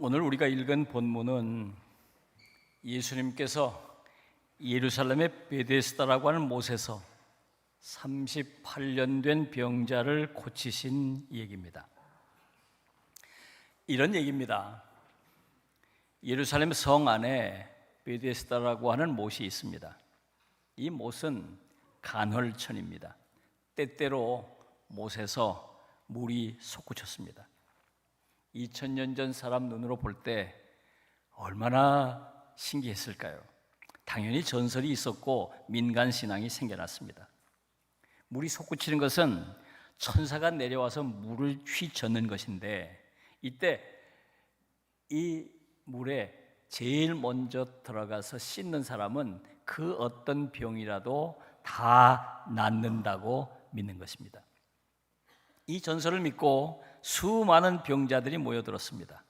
오늘 우리가 읽은 본문은 예수님께서 예루살렘의 베데스다라고 하는 못에서 38년 된 병자를 고치신 얘기입니다. 이런 얘기입니다. 예루살렘 성 안에 베데스다라고 하는 못이 있습니다. 이 못은 간헐천입니다. 때때로 못에서 물이 솟구쳤습니다. 2000년 전 사람 눈으로 볼 때 얼마나 신기했을까요? 당연히 전설이 있었고 민간 신앙이 생겨났습니다. 물이 솟구치는 것은 천사가 내려와서 물을 휘젓는 것인데 이때 이 물에 제일 먼저 들어가서 씻는 사람은 그 어떤 병이라도 다 낫는다고 믿는 것입니다. 이 전설을 믿고 수많은 병자들이 모여들었습니다.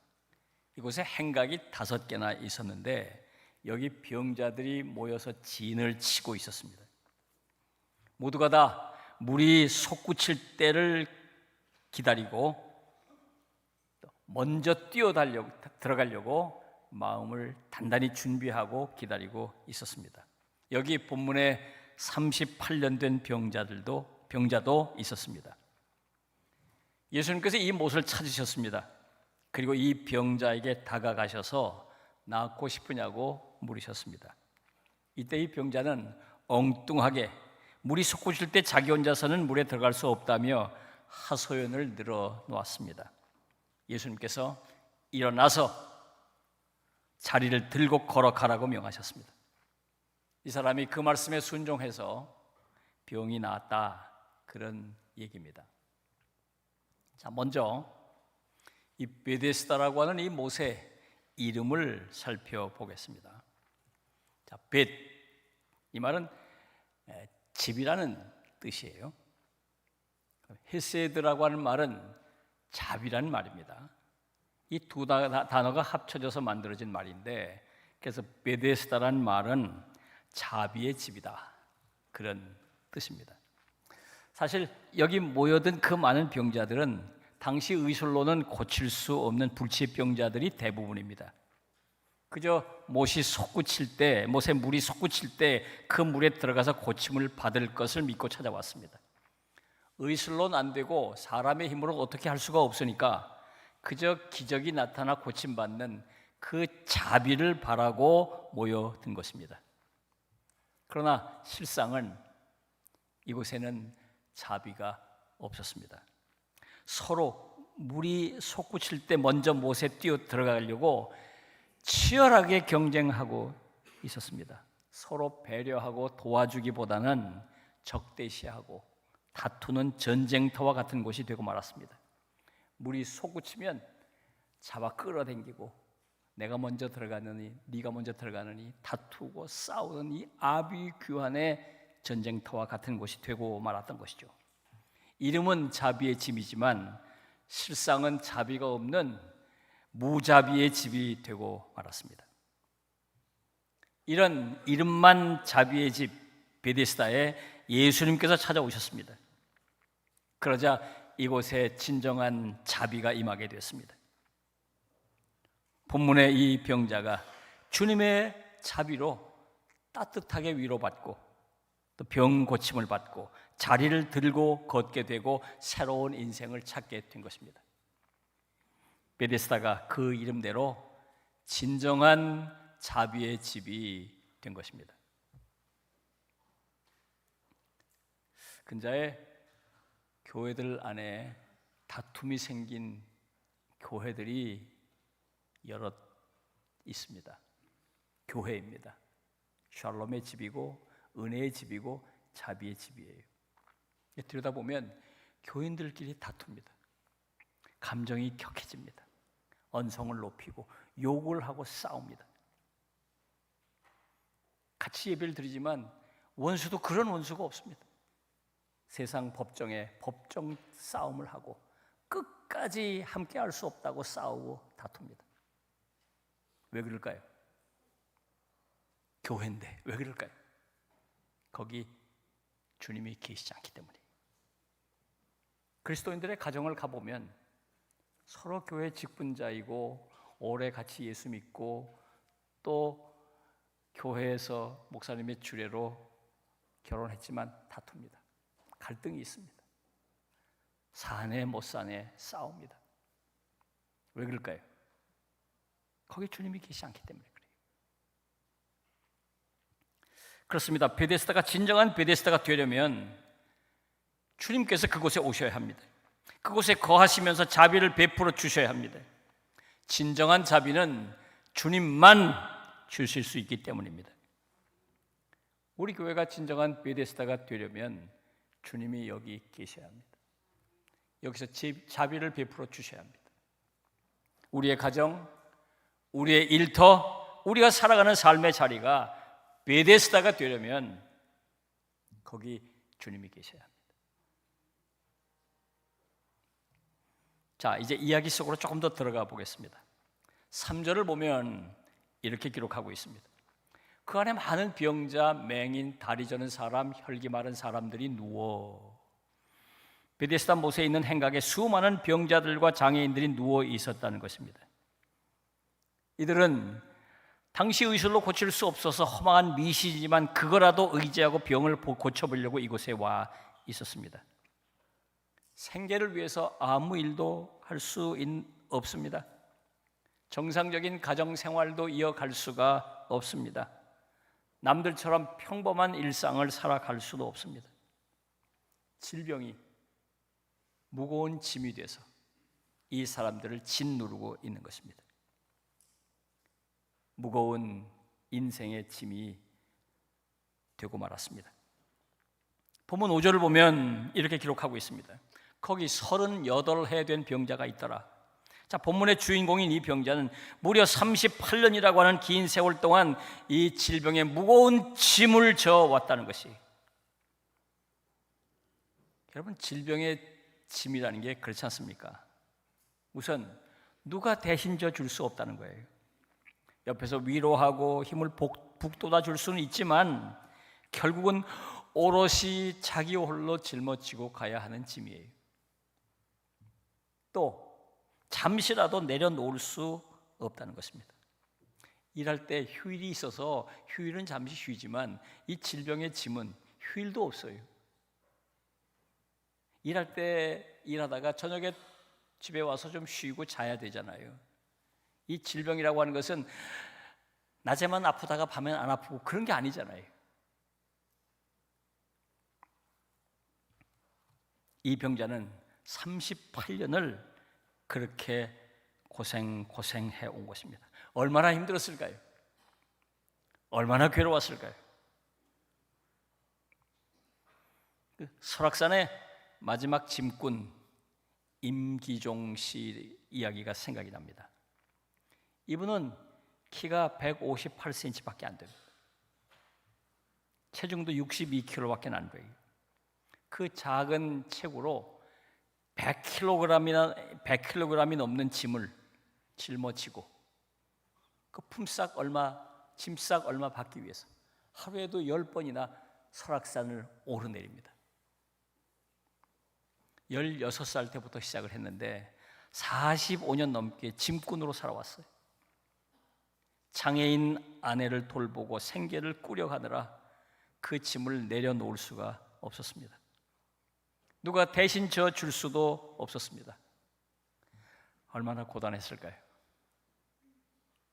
이곳에 행각이 다섯 개나 있었는데 여기 병자들이 모여서 진을 치고 있었습니다. 모두가 다 물이 솟구칠 때를 기다리고 먼저 뛰어달려고 들어가려고 마음을 단단히 준비하고 기다리고 있었습니다. 여기 본문에 38년 된 병자들도 병자도 있었습니다. 예수님께서 이 못을 찾으셨습니다. 그리고 이 병자에게 다가가셔서 낫고 싶으냐고 물으셨습니다. 이때 이 병자는 엉뚱하게 물이 솟구칠 때 자기 혼자서는 물에 들어갈 수 없다며 하소연을 늘어 놓았습니다. 예수님께서 일어나서 자리를 들고 걸어가라고 명하셨습니다. 이 사람이 그 말씀에 순종해서 병이 나았다 그런 얘기입니다. 자, 먼저 이 베데스다라고 하는 이 못의 이름을 살펴보겠습니다. 자, 벳. 이 말은 집이라는 뜻이에요. 헤세드라고 하는 말은 잡이라는 말입니다. 이 두 단어가 합쳐져서 만들어진 말인데 그래서 베데스다라는 말은 자비의 집이다. 그런 뜻입니다. 사실 여기 모여든 그 많은 병자들은 당시 의술로는 고칠 수 없는 불치병자들이 대부분입니다. 그저 못이 솟구칠 때, 못에 물이 솟구칠 때 그 물에 들어가서 고침을 받을 것을 믿고 찾아왔습니다. 의술로는 안 되고 사람의 힘으로 어떻게 할 수가 없으니까 그저 기적이 나타나 고침받는 그 자비를 바라고 모여든 것입니다. 그러나 실상은 이곳에는 자비가 없었습니다. 서로 물이 솟구칠 때 먼저 못에 뛰어 들어가려고 치열하게 경쟁하고 있었습니다. 서로 배려하고 도와주기보다는 적대시하고 다투는 전쟁터와 같은 곳이 되고 말았습니다. 물이 솟구치면 잡아 끌어당기고 내가 먼저 들어가느니 네가 먼저 들어가느니 다투고 싸우는 이 아비규환의 전쟁터와 같은 곳이 되고 말았던 것이죠. 이름은 자비의 집이지만 실상은 자비가 없는 무자비의 집이 되고 말았습니다. 이런 이름만 자비의 집 베데스다에 예수님께서 찾아오셨습니다. 그러자 이곳에 진정한 자비가 임하게 되었습니다. 본문의 이 병자가 주님의 자비로 따뜻하게 위로받고 또 병 고침을 받고 자리를 들고 걷게 되고 새로운 인생을 찾게 된 것입니다. 베데스다가 그 이름대로 진정한 자비의 집이 된 것입니다. 근자에 교회들 안에 다툼이 생긴 교회들이 여러 있습니다. 교회입니다. 샬롬의 집이고 은혜의 집이고 자비의 집이에요. 들여다보면 교인들끼리 다툽니다. 감정이 격해집니다. 언성을 높이고 욕을 하고 싸웁니다. 같이 예배를 드리지만 원수도 그런 원수가 없습니다. 세상 법정에 법정 싸움을 하고 끝까지 함께 할 수 없다고 싸우고 다툽니다. 왜 그럴까요? 교회인데 왜 그럴까요? 거기 주님이 계시지 않기 때문에. 그리스도인들의 가정을 가보면 서로 교회 직분자이고 오래 같이 예수 믿고 또 교회에서 목사님의 주례로 결혼했지만 다툽니다. 갈등이 있습니다. 사내 못 사내 싸웁니다. 왜 그럴까요? 거기 주님이 계시지 않기 때문에 그렇습니다. 베데스다가 진정한 베데스다가 되려면 주님께서 그곳에 오셔야 합니다. 그곳에 거하시면서 자비를 베풀어 주셔야 합니다. 진정한 자비는 주님만 주실 수 있기 때문입니다. 우리 교회가 진정한 베데스다가 되려면 주님이 여기 계셔야 합니다. 여기서 자비를 베풀어 주셔야 합니다. 우리의 가정, 우리의 일터, 우리가 살아가는 삶의 자리가 베데스다가 되려면 거기 주님이 계셔야 합니다. 자, 이제 이야기 속으로 조금 더 들어가 보겠습니다. 3절을 보면 이렇게 기록하고 있습니다. 그 안에 많은 병자, 맹인, 다리 저는 사람, 혈기 마른 사람들이 누워 베데스다 못에 있는 행각에 수많은 병자들과 장애인들이 누워 있었다는 것입니다. 이들은 당시 의술로 고칠 수 없어서 허망한 미시지만 그거라도 의지하고 병을 고쳐보려고 이곳에 와 있었습니다. 생계를 위해서 아무 일도 할 수 없습니다. 정상적인 가정 생활도 이어갈 수가 없습니다. 남들처럼 평범한 일상을 살아갈 수도 없습니다. 질병이 무거운 짐이 돼서 이 사람들을 짓누르고 있는 것입니다. 무거운 인생의 짐이 되고 말았습니다. 본문 5절을 보면 이렇게 기록하고 있습니다. 거기 38해 된 병자가 있더라. 자, 본문의 주인공인 이 병자는 무려 38년이라고 하는 긴 세월 동안 이 질병의 무거운 짐을 져 왔다는 것이. 여러분, 질병의 짐이라는 게 그렇지 않습니까? 우선 누가 대신 져 줄 수 없다는 거예요. 옆에서 위로하고 힘을 북돋아 줄 수는 있지만 결국은 오롯이 자기 홀로 짊어지고 가야 하는 짐이에요. 또 잠시라도 내려놓을 수 없다는 것입니다. 일할 때 휴일이 있어서 휴일은 잠시 쉬지만 이 질병의 짐은 휴일도 없어요. 일할 때 일하다가 저녁에 집에 와서 좀 쉬고 자야 되잖아요. 이 질병이라고 하는 것은 낮에만 아프다가 밤엔 안 아프고 그런 게 아니잖아요. 이 병자는 38년을 그렇게 고생 고생해 온 것입니다. 얼마나 힘들었을까요? 얼마나 괴로웠을까요? 그 설악산의 마지막 짐꾼 임기종 씨 이야기가 생각이 납니다. 이분은 키가 158cm밖에 안 됩니다. 체중도 62kg밖에 안 돼요. 그 작은 체구로 100kg이나 100kg이 넘는 짐을 짊어지고 그 품삯 얼마, 짐싹 얼마 받기 위해서 하루에도 10번이나 설악산을 오르내립니다. 16살 때부터 시작을 했는데 45년 넘게 짐꾼으로 살아왔어요. 장애인 아내를 돌보고 생계를 꾸려가느라 그 짐을 내려놓을 수가 없었습니다. 누가 대신 져 줄 수도 없었습니다. 얼마나 고단했을까요?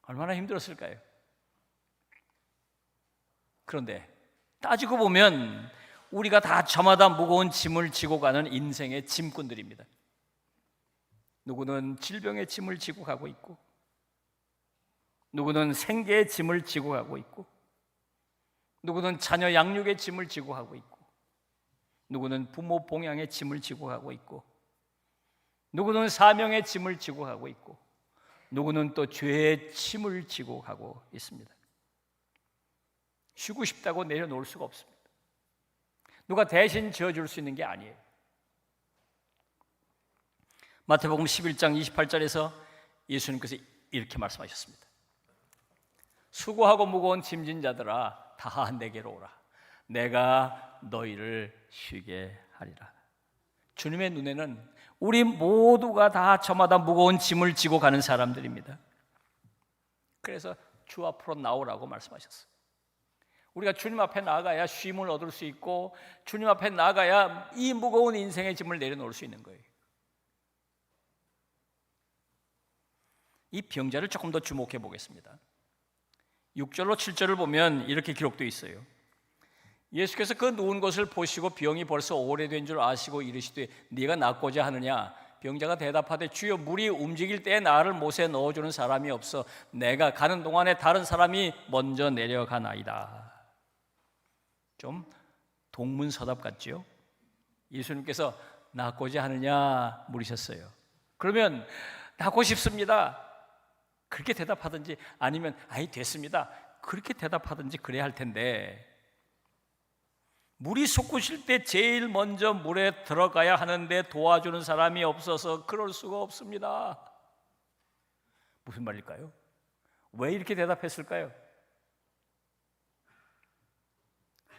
얼마나 힘들었을까요? 그런데 따지고 보면 우리가 다 저마다 무거운 짐을 지고 가는 인생의 짐꾼들입니다. 누구는 질병의 짐을 지고 가고 있고, 누구는 생계의 짐을 지고 가고 있고, 누구는 자녀 양육의 짐을 지고 가고 있고, 누구는 부모 봉양의 짐을 지고 가고 있고, 누구는 사명의 짐을 지고 가고 있고, 누구는 또 죄의 짐을 지고 가고 있습니다. 쉬고 싶다고 내려놓을 수가 없습니다. 누가 대신 지어줄 수 있는 게 아니에요. 마태복음 11장 28절에서 예수님께서 이렇게 말씀하셨습니다. 수고하고 무거운 짐진 자들아 다 내게로 오라. 내가 너희를 쉬게 하리라. 주님의 눈에는 우리 모두가 다 저마다 무거운 짐을 지고 가는 사람들입니다. 그래서 주 앞으로 나오라고 말씀하셨어요. 우리가 주님 앞에 나가야 쉼을 얻을 수 있고 주님 앞에 나가야 이 무거운 인생의 짐을 내려놓을 수 있는 거예요. 이 병자를 조금 더 주목해 보겠습니다. 6절로 7절을 보면 이렇게 기록되어 있어요. 예수께서 그 누운 것을 보시고 병이 벌써 오래된 줄 아시고 이르시되 네가 낫고자 하느냐 병자가 대답하되 주여 물이 움직일 때 나를 못에 넣어주는 사람이 없어 내가 가는 동안에 다른 사람이 먼저 내려가나이다. 좀 동문서답 같지요? 예수님께서 낫고자 하느냐 물으셨어요. 그러면 낫고 싶습니다. 그렇게 대답하든지 아니면 아이 됐습니다. 그렇게 대답하든지 그래야 할 텐데 물이 솟구실 때 제일 먼저 물에 들어가야 하는데 도와주는 사람이 없어서 그럴 수가 없습니다. 무슨 말일까요? 왜 이렇게 대답했을까요?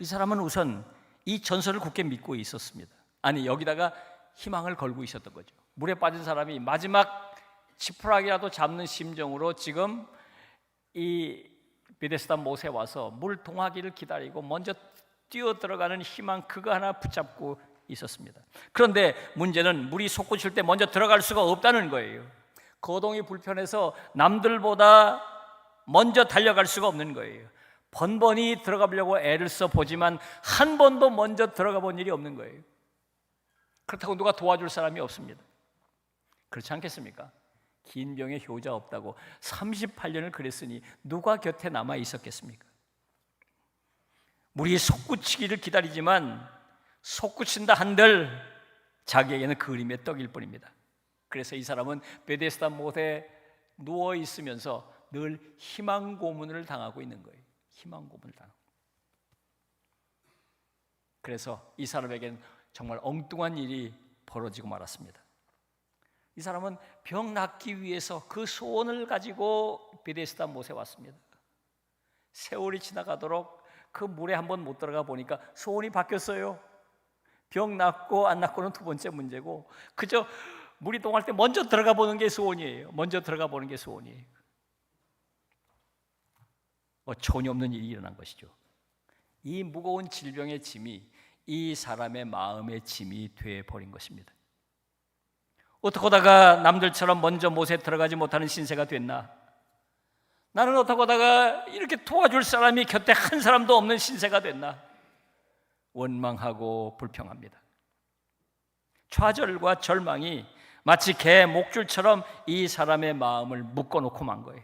이 사람은 우선 이 전설을 굳게 믿고 있었습니다. 아니 여기다가 희망을 걸고 있었던 거죠. 물에 빠진 사람이 마지막 지푸라기라도 잡는 심정으로 지금 이 베데스다 못에 와서 물 동하기를 기다리고 먼저 뛰어 들어가는 희망 그거 하나 붙잡고 있었습니다. 그런데 문제는 물이 솟구칠 때 먼저 들어갈 수가 없다는 거예요. 거동이 불편해서 남들보다 먼저 달려갈 수가 없는 거예요. 번번이 들어가 보려고 애를 써 보지만 한 번도 먼저 들어가 본 일이 없는 거예요. 그렇다고 누가 도와줄 사람이 없습니다. 그렇지 않겠습니까? 긴 병에 효자 없다고 38년을 그랬으니 누가 곁에 남아 있었겠습니까? 물이 솟구치기를 기다리지만 솟구친다 한들 자기에게는 그림의 떡일 뿐입니다. 그래서 이 사람은 베데스다 못에 누워 있으면서 늘 희망 고문을 당하고 있는 거예요. 희망 고문을 당하고. 그래서 이 사람에게는 정말 엉뚱한 일이 벌어지고 말았습니다. 이 사람은 병 낫기 위해서 그 소원을 가지고 베데스다 못에 왔습니다. 세월이 지나가도록 그 물에 한번 못 들어가 보니까 소원이 바뀌었어요. 병 낫고 안 낫고는 두 번째 문제고 그저 물이 동할 때 먼저 들어가 보는 게 소원이에요. 먼저 들어가 보는 게 소원이에요. 어처구니 없는 일이 일어난 것이죠. 이 무거운 질병의 짐이 이 사람의 마음의 짐이 돼 버린 것입니다. 어떻게 하다가 남들처럼 먼저 못에 들어가지 못하는 신세가 됐나? 나는 어떻게 하다가 이렇게 도와줄 사람이 곁에 한 사람도 없는 신세가 됐나? 원망하고 불평합니다. 좌절과 절망이 마치 개 목줄처럼 이 사람의 마음을 묶어놓고 만 거예요.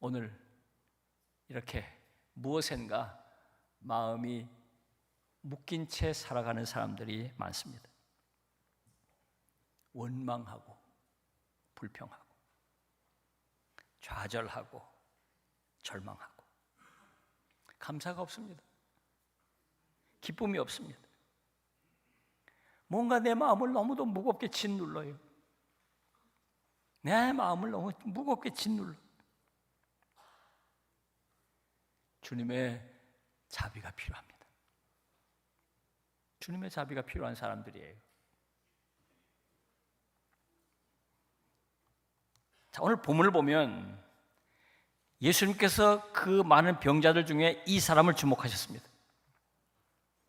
오늘 이렇게 무엇인가 마음이 묶인 채 살아가는 사람들이 많습니다. 원망하고 불평하고 좌절하고 절망하고 감사가 없습니다. 기쁨이 없습니다. 뭔가 내 마음을 너무도 무겁게 짓눌러요. 내 마음을 너무 무겁게 짓눌러. 주님의 자비가 필요합니다. 주님의 자비가 필요한 사람들이에요. 자, 오늘 본문을 보면 예수님께서 그 많은 병자들 중에 이 사람을 주목하셨습니다.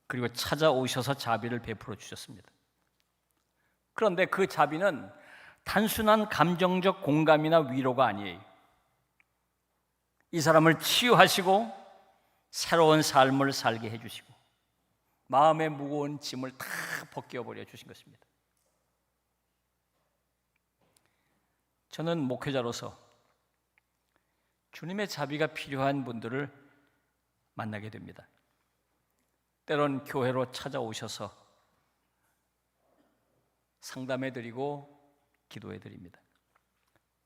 그리고 찾아오셔서 자비를 베풀어 주셨습니다. 그런데 그 자비는 단순한 감정적 공감이나 위로가 아니에요. 이 사람을 치유하시고 새로운 삶을 살게 해주시고 마음의 무거운 짐을 다 벗겨버려 주신 것입니다. 저는 목회자로서 주님의 자비가 필요한 분들을 만나게 됩니다. 때론 교회로 찾아오셔서 상담해 드리고 기도해 드립니다.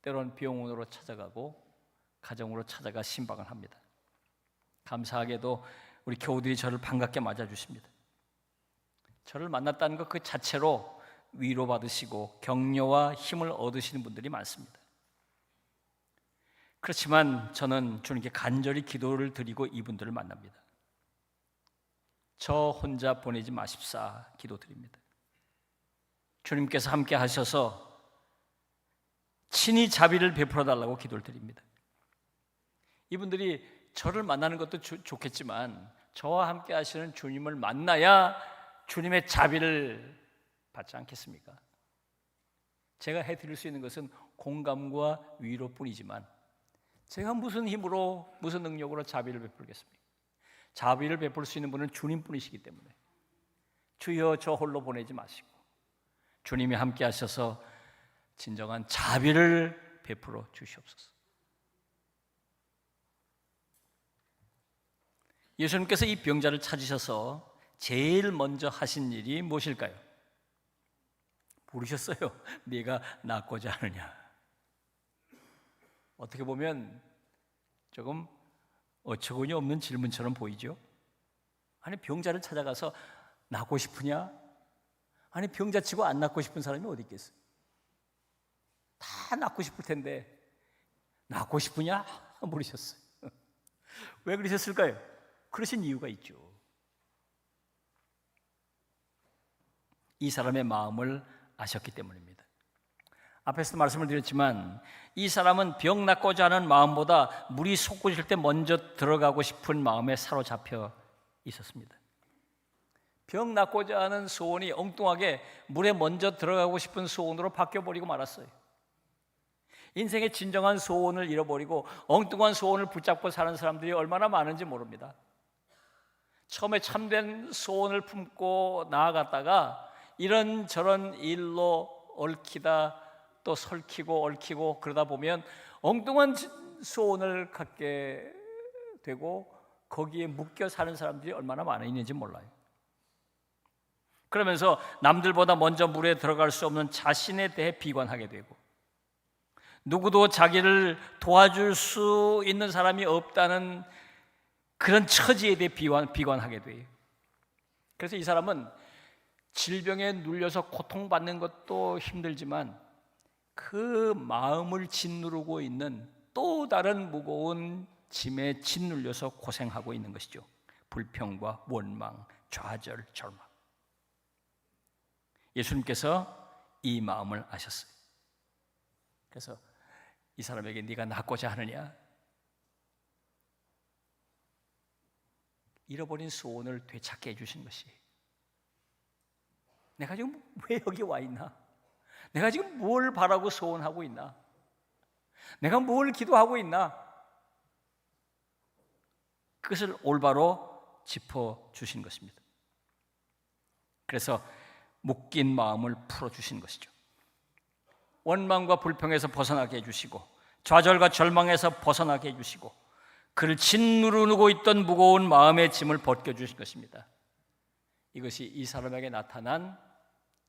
때론 병원으로 찾아가고 가정으로 찾아가 신방을 합니다. 감사하게도 우리 교우들이 저를 반갑게 맞아 주십니다. 저를 만났다는 것 그 자체로 위로받으시고 격려와 힘을 얻으시는 분들이 많습니다. 그렇지만 저는 주님께 간절히 기도를 드리고 이분들을 만납니다. 저 혼자 보내지 마십사 기도드립니다. 주님께서 함께 하셔서 친히 자비를 베풀어 달라고 기도를 드립니다. 이분들이 저를 만나는 것도 조- 좋겠지만 저와 함께 하시는 주님을 만나야 주님의 자비를 받지 않겠습니까? 제가 해드릴 수 있는 것은 공감과 위로뿐이지만 제가 무슨 힘으로 무슨 능력으로 자비를 베풀겠습니까? 자비를 베풀 수 있는 분은 주님뿐이시기 때문에 주여 저 홀로 보내지 마시고 주님이 함께 하셔서 진정한 자비를 베풀어 주시옵소서. 예수님께서 이 병자를 찾으셔서 제일 먼저 하신 일이 무엇일까요? 부르셨어요. 네가 낫고자 하느냐. 어떻게 보면 조금 어처구니 없는 질문처럼 보이죠. 아니 병자를 찾아가서 낫고 싶으냐? 아니 병자 치고 안 낫고 싶은 사람이 어디 있겠어요? 다 낫고 싶을 텐데 낫고 싶으냐? 물으셨어요. 왜 그러셨을까요? 그러신 이유가 있죠. 이 사람의 마음을 아셨기 때문입니다. 앞에서 말씀을 드렸지만 이 사람은 병 낫고자 하는 마음보다 물이 솟구질 때 먼저 들어가고 싶은 마음에 사로잡혀 있었습니다. 병 낫고자 하는 소원이 엉뚱하게 물에 먼저 들어가고 싶은 소원으로 바뀌어 버리고 말았어요. 인생의 진정한 소원을 잃어버리고 엉뚱한 소원을 붙잡고 사는 사람들이 얼마나 많은지 모릅니다. 처음에 참된 소원을 품고 나아갔다가 이런 저런 일로 얽히다 또 설키고 얽히고 그러다 보면 엉뚱한 소원을 갖게 되고 거기에 묶여 사는 사람들이 얼마나 많아 있는지 몰라요. 그러면서 남들보다 먼저 물에 들어갈 수 없는 자신에 대해 비관하게 되고 누구도 자기를 도와줄 수 있는 사람이 없다는 그런 처지에 대해 비관, 비관하게 돼요. 그래서 이 사람은 질병에 눌려서 고통받는 것도 힘들지만 그 마음을 짓누르고 있는 또 다른 무거운 짐에 짓눌려서 고생하고 있는 것이죠. 불평과 원망, 좌절, 절망. 예수님께서 이 마음을 아셨어요. 그래서 이 사람에게 네가 낫고자 하느냐? 잃어버린 소원을 되찾게 해주신 것이 내가 지금 왜 여기 와 있나? 내가 지금 뭘 바라고 소원하고 있나? 내가 뭘 기도하고 있나? 그것을 올바로 짚어 주신 것입니다. 그래서 묶인 마음을 풀어 주신 것이죠. 원망과 불평에서 벗어나게 해 주시고 좌절과 절망에서 벗어나게 해 주시고 그를 짓누르고 있던 무거운 마음의 짐을 벗겨 주신 것입니다. 이것이 이 사람에게 나타난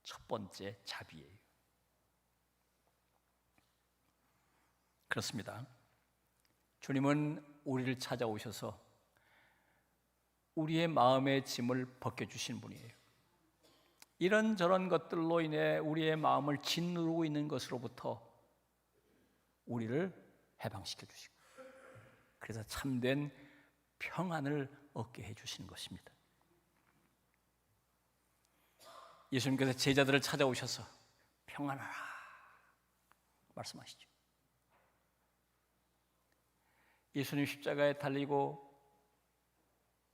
첫 번째 자비예요. 그렇습니다. 주님은 우리를 찾아오셔서 우리의 마음의 짐을 벗겨주신 분이에요. 이런저런 것들로 인해 우리의 마음을 짓누르고 있는 것으로부터 우리를 해방시켜 주시고 그래서 참된 평안을 얻게 해 주시는 것입니다. 예수님께서 제자들을 찾아오셔서 평안하라 말씀하시죠. 예수님 십자가에 달리고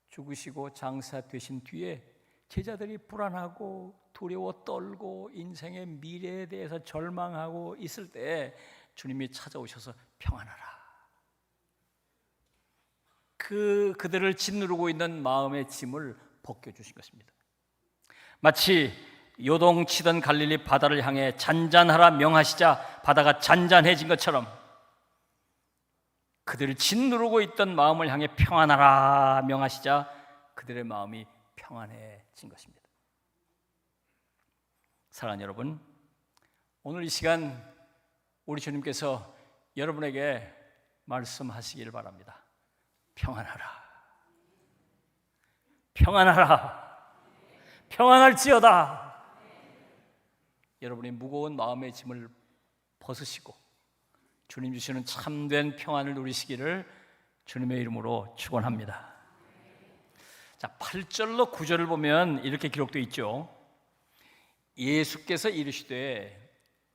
죽으시고 장사되신 뒤에 제자들이 불안하고 두려워 떨고 인생의 미래에 대해서 절망하고 있을 때 주님이 찾아오셔서 평안하라. 그 그들을 짓누르고 있는 마음의 짐을 벗겨 주신 것입니다. 마치 요동치던 갈릴리 바다를 향해 잔잔하라 명하시자 바다가 잔잔해진 것처럼 그들을 짓누르고 있던 마음을 향해 평안하라 명하시자 그들의 마음이 평안해진 것입니다. 사랑하는 여러분, 오늘 이 시간 우리 주님께서 여러분에게 말씀하시기를 바랍니다. 평안하라. 평안하라. 평안할지어다. 여러분의 무거운 마음의 짐을 벗으시고 주님 주시는 참된 평안을 누리시기를 주님의 이름으로 축원합니다. 자, 8절로 9절을 보면 이렇게 기록되어 있죠. 예수께서 이르시되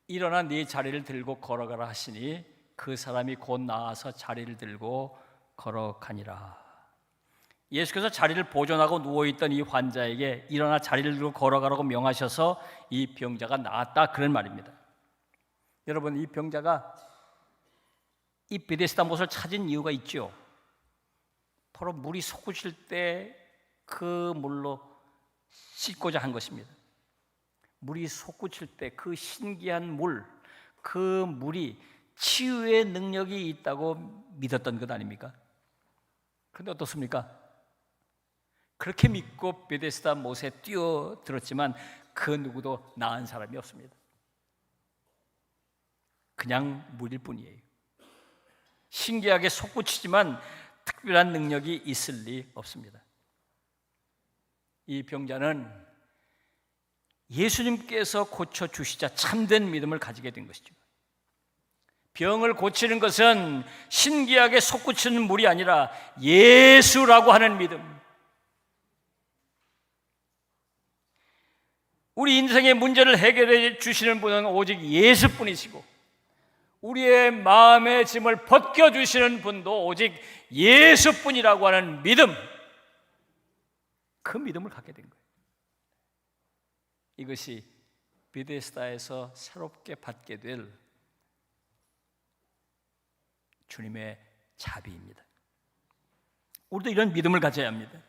일어나 네 자리를 들고 걸어가라 하시니 그 사람이 곧 나와서 자리를 들고 걸어가니라. 예수께서 자리를 보존하고 누워 있던 이 환자에게 일어나 자리를 걸어가라고 명하셔서 이 병자가 나았다 그런 말입니다. 여러분 이 병자가 이 베데스다 못을 찾은 이유가 있죠. 바로 물이 솟구칠 때 그 물로 씻고자 한 것입니다. 물이 솟구칠 때 그 신기한 물, 그 물이 치유의 능력이 있다고 믿었던 것 아닙니까? 그런데 어떻습니까? 그렇게 믿고 베데스다 못에 뛰어들었지만 그 누구도 나은 사람이 없습니다. 그냥 물일 뿐이에요. 신기하게 솟구치지만 특별한 능력이 있을 리 없습니다. 이 병자는 예수님께서 고쳐 주시자 참된 믿음을 가지게 된 것이죠. 병을 고치는 것은 신기하게 솟구치는 물이 아니라 예수라고 하는 믿음. 우리 인생의 문제를 해결해 주시는 분은 오직 예수뿐이시고 우리의 마음의 짐을 벗겨 주시는 분도 오직 예수뿐이라고 하는 믿음. 그 믿음을 갖게 된 거예요. 이것이 비데스다에서 새롭게 받게 될 주님의 자비입니다. 우리도 이런 믿음을 가져야 합니다.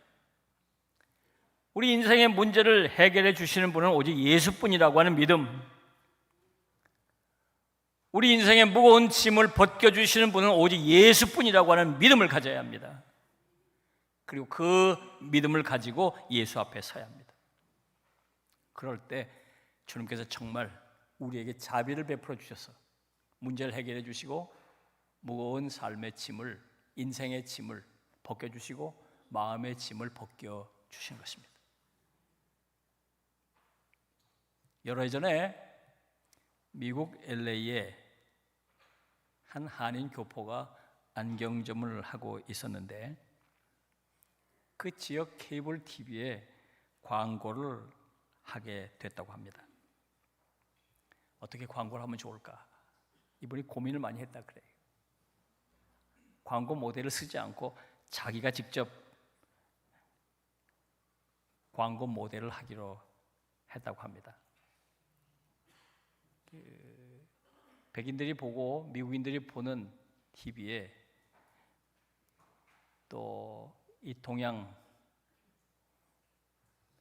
우리 인생의 문제를 해결해 주시는 분은 오직 예수뿐이라고 하는 믿음. 우리 인생의 무거운 짐을 벗겨 주시는 분은 오직 예수뿐이라고 하는 믿음을 가져야 합니다. 그리고 그 믿음을 가지고 예수 앞에 서야 합니다. 그럴 때 주님께서 정말 우리에게 자비를 베풀어 주셔서 문제를 해결해 주시고 무거운 삶의 짐을 인생의 짐을 벗겨 주시고 마음의 짐을 벗겨 주신 것입니다. 여러 해 전에 미국 LA에 한 한인 교포가 안경점을 하고 있었는데 그 지역 케이블 TV에 광고를 하게 됐다고 합니다. 어떻게 광고를 하면 좋을까? 이분이 고민을 많이 했다 그래요. 광고 모델을 쓰지 않고 자기가 직접 광고 모델을 하기로 했다고 합니다. 백인들이 보고 미국인들이 보는 TV에 또 이 동양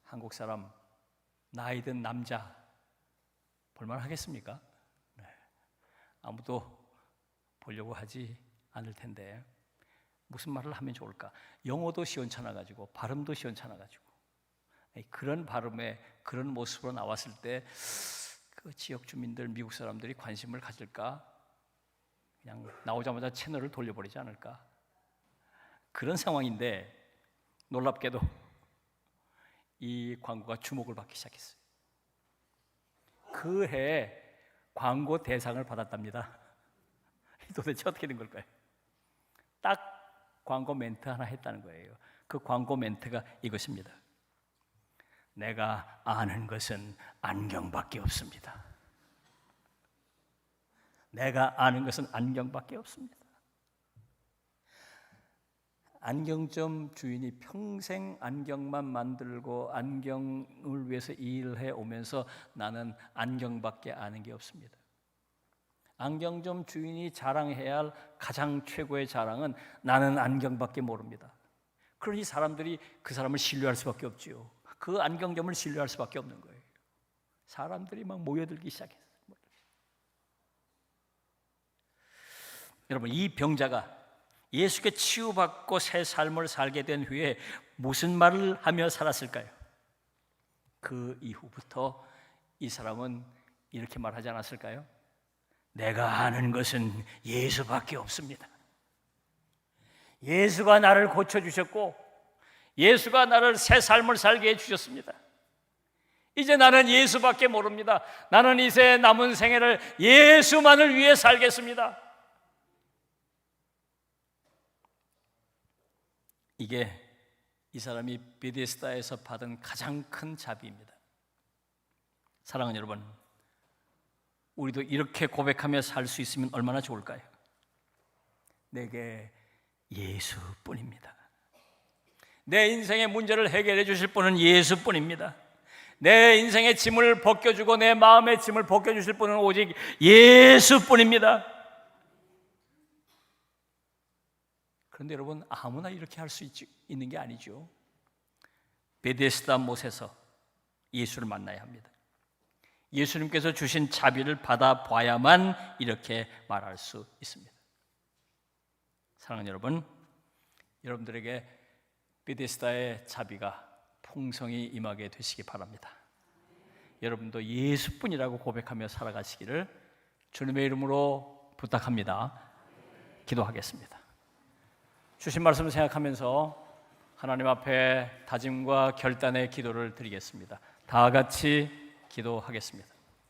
한국 사람 나이 든 남자 볼만 하겠습니까? 네. 아무도 보려고 하지 않을 텐데 무슨 말을 하면 좋을까? 영어도 시원찮아 가지고 발음도 시원찮아 가지고 그런 발음에 그런 모습으로 나왔을 때 그 지역 주민들 미국 사람들이 관심을 가질까? 그냥 나오자마자 채널을 돌려버리지 않을까? 그런 상황인데 놀랍게도 이 광고가 주목을 받기 시작했어요. 그해 광고 대상을 받았답니다. 도대체 어떻게 된 걸까요? 딱 광고 멘트 하나 했다는 거예요. 그 광고 멘트가 이것입니다. 내가 아는 것은 안경밖에 없습니다. 내가 아는 것은 안경밖에 없습니다. 안경점 주인이 평생 안경만 만들고 안경을 위해서 일해 오면서 나는 안경밖에 아는 게 없습니다. 안경점 주인이 자랑해야 할 가장 최고의 자랑은 나는 안경밖에 모릅니다. 그러니 사람들이 그 사람을 신뢰할 수밖에 없지요. 그 안경점을 신뢰할 수밖에 없는 거예요. 사람들이 막 모여들기 시작했어요. 여러분 이 병자가 예수께 치유받고 새 삶을 살게 된 후에 무슨 말을 하며 살았을까요? 그 이후부터 이 사람은 이렇게 말하지 않았을까요? 내가 아는 것은 예수밖에 없습니다. 예수가 나를 고쳐주셨고, 예수가 나를 새 삶을 살게 해주셨습니다. 이제 나는 예수밖에 모릅니다. 나는 이제 남은 생애를 예수만을 위해 살겠습니다. 이게 이 사람이 베데스다에서 받은 가장 큰 자비입니다. 사랑하는 여러분, 우리도 이렇게 고백하며 살 수 있으면 얼마나 좋을까요? 내게 예수뿐입니다. 내 인생의 문제를 해결해 주실 분은 예수뿐입니다. 내 인생의 짐을 벗겨주고 내 마음의 짐을 벗겨주실 분은 오직 예수뿐입니다. 그런데 여러분 아무나 이렇게 할 수 있는 게 아니죠. 베데스다 못에서 예수를 만나야 합니다. 예수님께서 주신 자비를 받아 봐야만 이렇게 말할 수 있습니다. 사랑하는 여러분, 여러분들에게 베데스다의 자비가 풍성히 임하게 되시기 바랍니다. 여러분도 예수뿐이라고 고백하며 살아가시기를 주님의 이름으로 부탁합니다. 기도하겠습니다. 주신 말씀을 생각하면서 하나님 앞에 다짐과 결단의 기도를 드리겠습니다. 다 같이 기도하겠습니다.